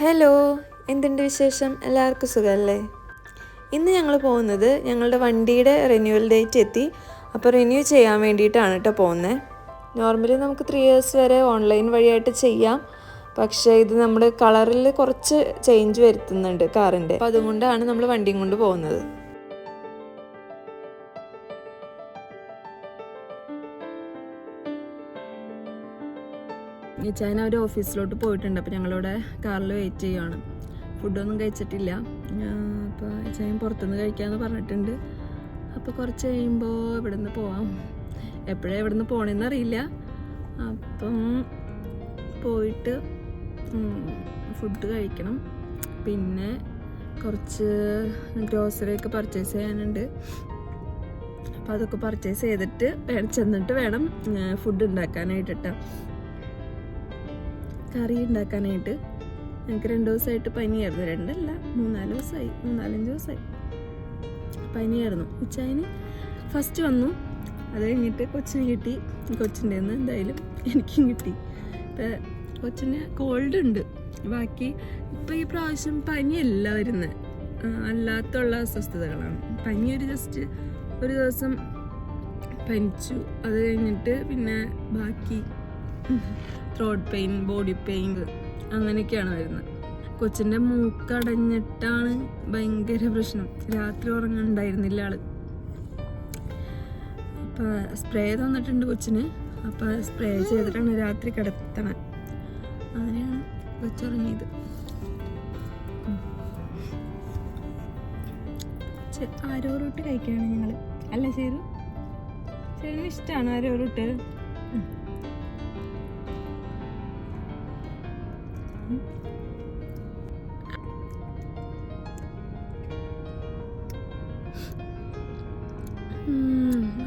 Hello എന്തുണ്ട് വിശേഷം? എല്ലാവർക്കും സുഖമല്ലേ ഇന്ന് ഞങ്ങൾ പോകുന്നത് ഞങ്ങളുടെ വണ്ടിയുടെ റിന്യൂവൽ ഡേറ്റ് എത്തി. അപ്പോൾ റിന്യൂ ചെയ്യാൻ വേണ്ടിയിട്ടാണ് കേട്ടോ പോകുന്നത് നോർമലി നമുക്ക് ത്രീ ഇയേഴ്സ് വരെ ഓൺലൈൻ വഴിയായിട്ട് ചെയ്യാം. പക്ഷേ ഇത് നമ്മുടെ കളറിൽ കുറച്ച് ചേഞ്ച് വരുത്തുന്നുണ്ട് കാറിന്റെ അപ്പോൾ അതുകൊണ്ടാണ് നമ്മൾ വണ്ടിയും കൊണ്ട് പോകുന്നത്. ചൈന ഒരു ഓഫീസിലോട്ട് പോയിട്ടുണ്ട്. അപ്പോൾ ഞങ്ങളിവിടെ കാറിൽ വെയിറ്റ് ചെയ്യുവാണ്. ഫുഡൊന്നും കഴിച്ചിട്ടില്ല. അപ്പോൾ ചൈന പുറത്തുനിന്ന് കഴിക്കാമെന്ന് പറഞ്ഞിട്ടുണ്ട്. അപ്പോൾ കുറച്ച് കഴിയുമ്പോൾ ഇവിടെ നിന്ന് പോവാം. എപ്പോഴാണ് ഇവിടെ നിന്ന് പോകണമെന്ന് അറിയില്ല. അപ്പം പോയിട്ട് ഫുഡ് കഴിക്കണം. പിന്നെ കുറച്ച് ഗ്രോസറി ഒക്കെ പർച്ചേസ് ചെയ്യാനുണ്ട്. അപ്പോൾ അതൊക്കെ പർച്ചേസ് ചെയ്തിട്ട് ചെന്നിട്ട് വേണം ഫുഡ് ഉണ്ടാക്കാനായിട്ട് കറി ഉണ്ടാക്കാനായിട്ട് ഞങ്ങൾക്ക് രണ്ട് ദിവസമായിട്ട് പനിയായിരുന്നു. രണ്ടല്ല മൂന്നാൽ ദിവസമായി. മൂന്നാലഞ്ച് ദിവസമായി. പനിയായിരുന്നു. ഉച്ചായന് ഫസ്റ്റ് വന്നു. അത് കഴിഞ്ഞിട്ട് കൊച്ചിന് കിട്ടി. കൊച്ചിന്റെ നിന്ന് എന്തായാലും എനിക്കും കിട്ടി. ഇപ്പം കൊച്ചിന് കോൾഡ് ഉണ്ട്. ബാക്കി ഇപ്പം ഈ പ്രാവശ്യം പനിയല്ല വരുന്നത് അല്ലാത്തുള്ള അസ്വസ്ഥതകളാണ്. പനി ഒരു ജസ്റ്റ് ഒരു ദിവസം പനിച്ചു. അത് കഴിഞ്ഞിട്ട് പിന്നെ ബാക്കി ത്രോട്ട് പെയിൻ ബോഡി പെയിൻ അങ്ങനെയൊക്കെയാണ് വരുന്നത്. കൊച്ചിന്റെ മൂക്കടഞ്ഞിട്ടാണ് ഭയങ്കര പ്രശ്നം. രാത്രി ഉറങ്ങുന്നുണ്ടായിരുന്നില്ല ആൾ. അപ്പം സ്പ്രേ തന്നിട്ടുണ്ട് കൊച്ചിന്. അപ്പം സ്പ്രേ ചെയ്തിട്ടാണ് രാത്രി കിടത്തണം. അങ്ങനെയാണ് കൊച്ചുറങ്ങിയത് ആരോരോട്ട് കഴിക്കുകയാണ് ഞങ്ങൾ അല്ല ചേരു ചേരുന്ന ഇഷ്ടമാണ് ആരോറിട്ട്.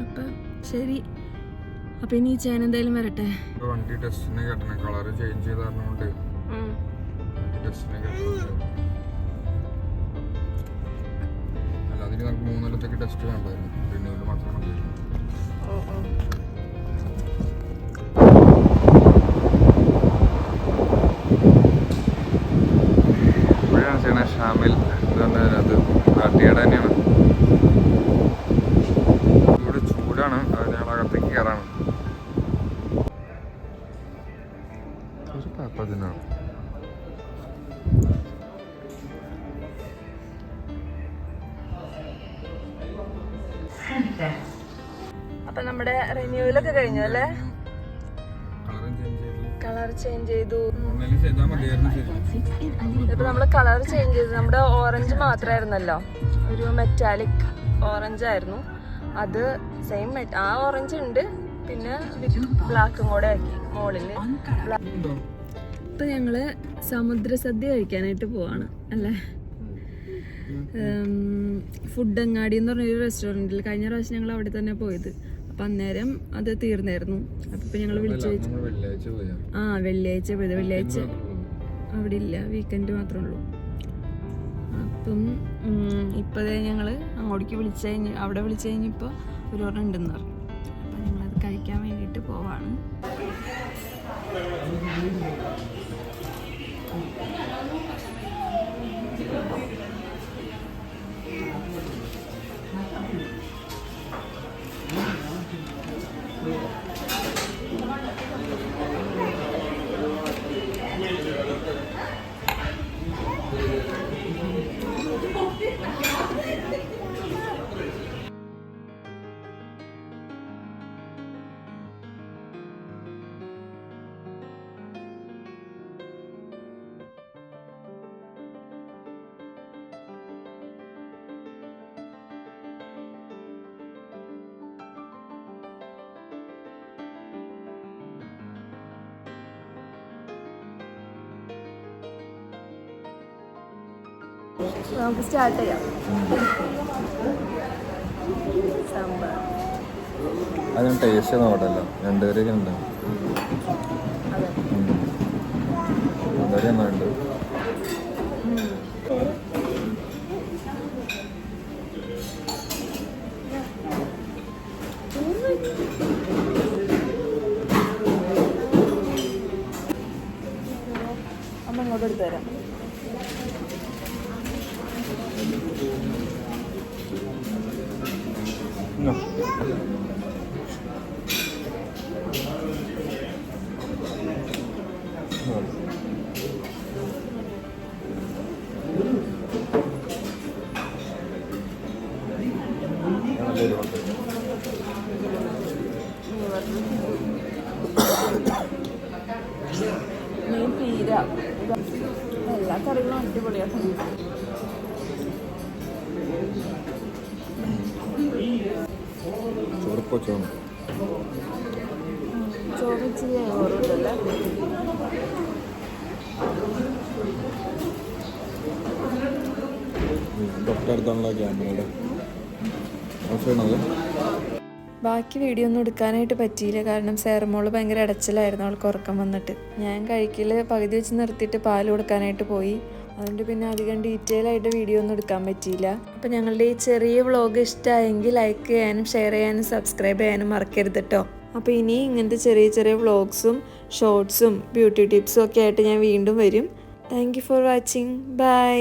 അപ്പം ശരി. അപ്പൊ ഇനി ചേന എന്തായാലും വരട്ടെ? വണ്ടി ടെസ്റ്റിന് കേട്ടണ. കളർ ചേഞ്ച് ചെയ്ത് പറഞ്ഞുകൊണ്ട് ടെസ്റ്റിന് കേട്ടണുണ്ട് അല്ല അതിന് നമുക്ക് മൂന്നിലത്തേക്ക് ടെസ്റ്റ് വേണ്ടായിരുന്നു. റിന്യൂവൽ കാട്ടിയുടെ തന്നെയാണ് ഇവിടെ ചൂടാണ്. അത് ഞങ്ങളകത്തേക്ക് കയറാണ് അപ്പം നമ്മുടെ റിന്യൂവലൊക്കെ കഴിഞ്ഞു അല്ലേ? കളർ ചേഞ്ച് ചെയ്തു. ഇപ്പൊ നമ്മൾ കളർ ചേഞ്ച് ചെയ്തു. നമ്മുടെ ഓറഞ്ച് മാത്രമായിരുന്നല്ലോ ഒരു മെറ്റാലിക് ഓറഞ്ച് ആയിരുന്നു. അത് സെയിം ആ ഓറഞ്ച് ഉണ്ട്. പിന്നെ ബ്ലാക്കും കൂടെ ആക്കി. മോളിൽ ഇപ്പൊ ഞങ്ങൾ സമുദ്ര സദ്യ കഴിക്കാനായിട്ട് പോവാണ്. അല്ലേ? ഫുഡ് അങ്ങാടി എന്ന് പറഞ്ഞൊരു റെസ്റ്റോറന്റിൽ കഴിഞ്ഞ പ്രാവശ്യം ഞങ്ങൾ അവിടെ തന്നെ പോയത്. അപ്പം അന്നേരം അത് തീർന്നായിരുന്നു. അപ്പം ഇപ്പം ഞങ്ങൾ വിളിച്ചു ആ വെള്ളിയാഴ്ച പോയത്. വെള്ളിയാഴ്ച അവിടെ ഇല്ല വീക്കെൻഡ് മാത്രമേ ഉള്ളൂ. അപ്പം ഇപ്പോഴേ ഞങ്ങൾ അങ്ങോട്ടേക്ക് വിളിച്ചു കഴിഞ്ഞ് അവിടെ വിളിച്ചു കഴിഞ്ഞപ്പോൾ ഒരു ഓർമ്മ ഉണ്ടെന്ന് പറഞ്ഞു. അപ്പം ഞങ്ങളത് കഴിക്കാൻ വേണ്ടിട്ട് പോവാണ്. നമുക്ക് സ്റ്റാർട്ട് ചെയ്യാം. സാമ്പാർ. അതിന് ടേസ്റ്റ് നോക്കട്ടല്ലോ രണ്ടുപേരൊക്കെ ഉണ്ട്. അതെ. രണ്ടുപേരും നന്നായിട്ടുണ്ട് അമ്മ ഇങ്ങോട്ട് എടുത്തു തരാം. മെയിൻ പീര എല്ലാ കറികളും അടിപൊളിയാണ് ചോറിപ്പോ ചോറ് ബാക്കി വീഡിയോ ഒന്നും എടുക്കാനായിട്ട് പറ്റിയില്ല. കാരണം സേർമോൾ ഭയങ്കര അടച്ചിലായിരുന്നു. അവൾക്ക് ഉറക്കം വന്നിട്ട്. ഞാൻ കഴിക്കൽ പകുതി വെച്ച് നിർത്തിയിട്ട് പാൽ കൊടുക്കാനായിട്ട് പോയി. അതുകൊണ്ട് പിന്നെ അധികം ഡീറ്റെയിൽ ആയിട്ട് വീഡിയോ ഒന്നും എടുക്കാൻ പറ്റിയില്ല. അപ്പം ഞങ്ങളുടെ ഈ ചെറിയ വ്ളോഗ് ഇഷ്ടമായെങ്കിൽ ലൈക്ക് ചെയ്യാനും ഷെയർ ചെയ്യാനും സബ്സ്ക്രൈബ് ചെയ്യാനും മറക്കരുത് കേട്ടോ അപ്പോൾ ഇനി ഇങ്ങനത്തെ ചെറിയ ചെറിയ വ്ളോഗ്സും ഷോർട്സും ബ്യൂട്ടി ടിപ്സും ഒക്കെ ആയിട്ട് ഞാൻ വീണ്ടും വരും. Thank for watching bye